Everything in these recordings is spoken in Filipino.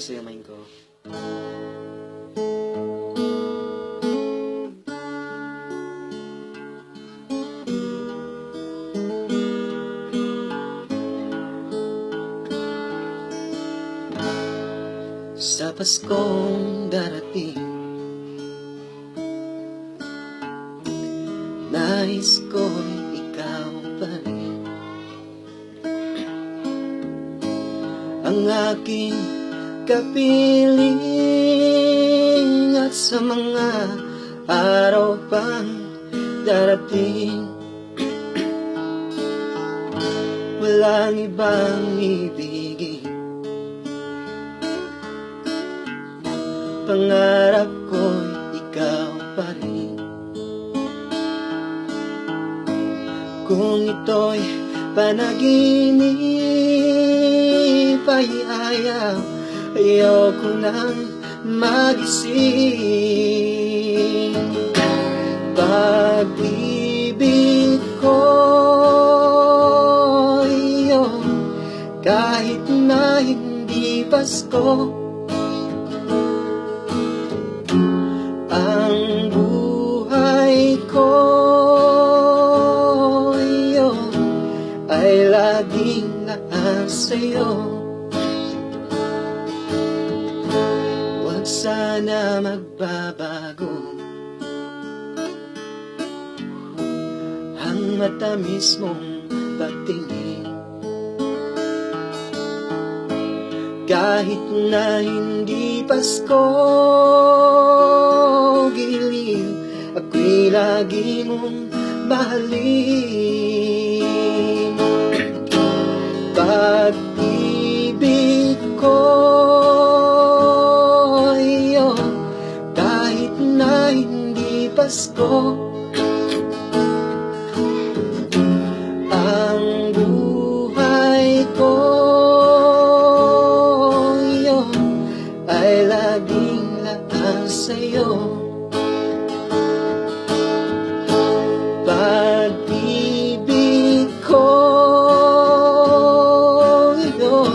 sa'yo, mind ko. Sa Paskong darating Nais ko'y ikaw pa rin Ang aking kapiling At sa mga araw pang darating. Walang ibang ibigin. Pangarap ko'y ikaw pa rin. Kung ito'y panaginip ay ayaw Ayoko nang magising. Pag-ibig ko iyo Kahit na hindi Pasko Ang buhay ko ay laging naan sa'yo sana magbabago. Ang matamis mong pagtingin. Kahit na hindi Pasko Giliw Ako'y lagi mong mahalin. Pag-ibig Pasko Ang buhay ko iyo ay laging laan sa'yo. Pag-ibig ko iyo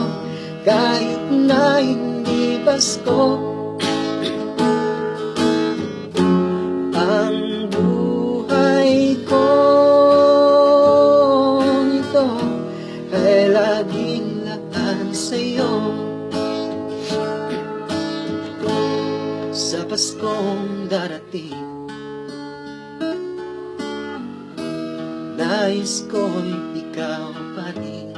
kahit na hindi Pasko ay laging laan sa'yo. Sa Paskong darating Nais ko'y ikaw pa rin.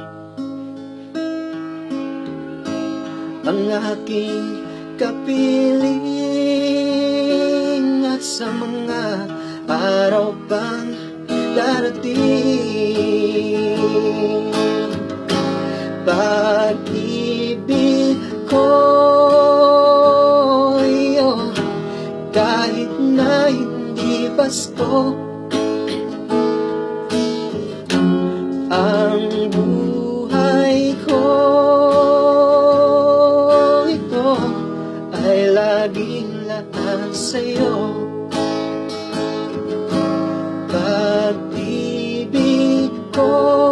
Ang aking kapiling At sa mga araw pang darating Pag-ibig ko. Iyo Kahit na hindi Pasko Ang buhay ko. Ito ay laging laan sa'yo. Pag-ibig ko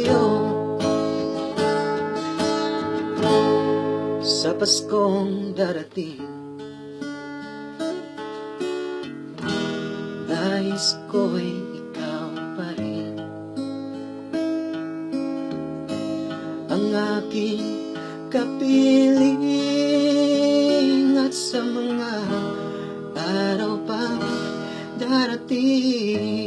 sa'yo. Sa Paskong darating Nais ko'y ikaw pa rin. Ang aking kapiling At sa mga araw pang darating